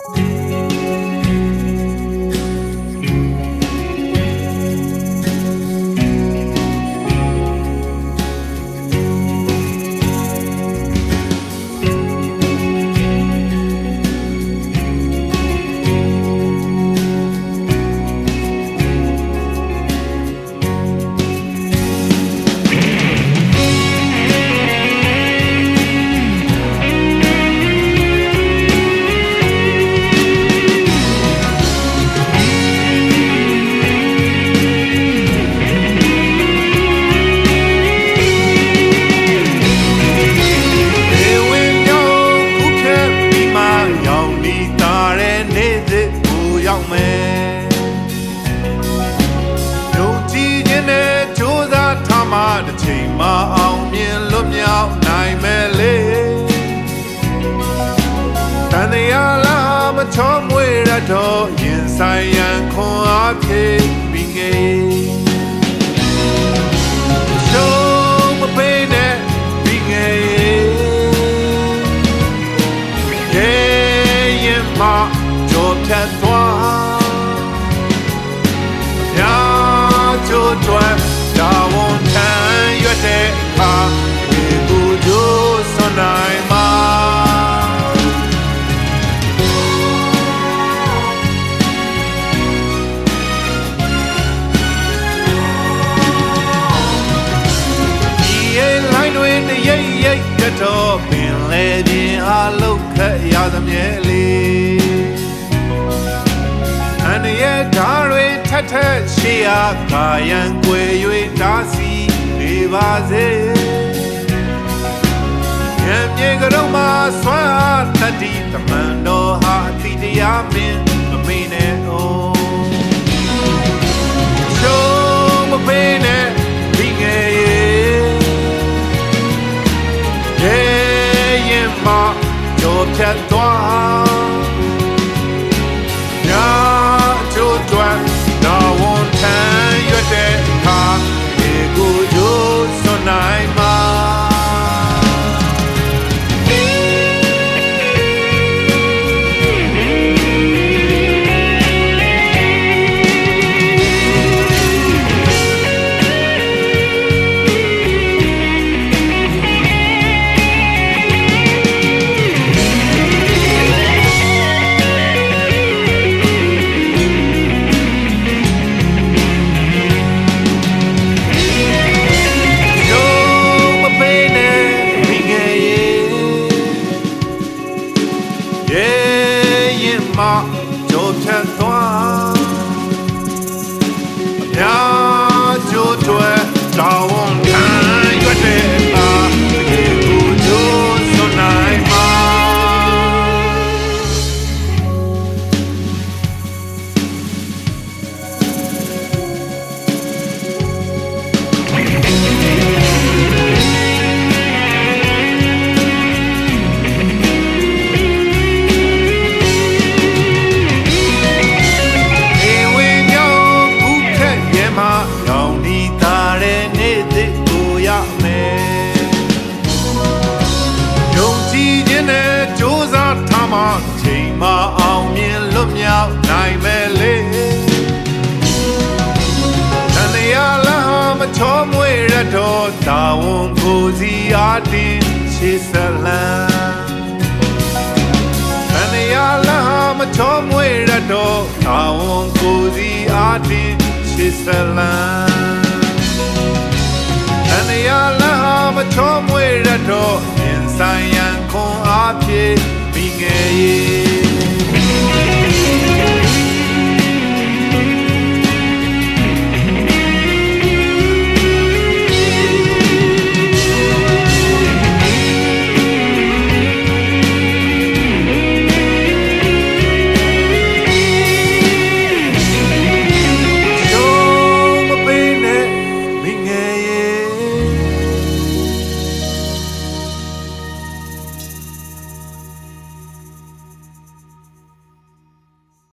ေဝင် တစ်ချိန်မှအောင်မြင်လွတ်မြောက်နိုင်မယ်လေတန်တရားလားမချောမွေရတော့ရင်ဆိုင်ရန်ခွန်အားဖြင့်ပြီးငယ် show မပေးနဲ့ပြီးငယ်ရေရင်မကြောဖြတ်သွားညာချိုးတွယ်ဒါဝန်ထမ်းရွက် တဲ့အခါဒီကိုကြိုးစွန်နိုင်မှာဒီရဲ့လိုင်းတွေတရိပ်ရိပ်တတော်ပင်လေခြင်းအလုတ်ခတ်ရသမြဲလေးအန်ရဲ့ဓာတွေထက်ထက်ရှေးအားကာယံကွယ်၍တားစီနေ ပါစေရံမြေကရုံးမှာဆွမ်းအားတတိတမန်တော်ဟာအတိတရားမင်းမမေ့နဲ့အောင်ရှုံးမပေးနဲ့ဒီငယ်ရဲ့ရေရင်မကြောဖြတ်သွား ရေရင်မကြိုးဖြတ် စားထားမှချိန်မအောင်မြင်လွတ်မြောက်နိုင်မယ်လေတန်တရားလားမချောမွေရတော့တာဝန်ကိုစီအားတင်ရှေးဆက်လန်းတန်ရလာမချောမွေရတော့အာဝန်ကိုစီအားတင်ရှစ်ဆလန်တန်ရလာမချောမွေရတော့ ရ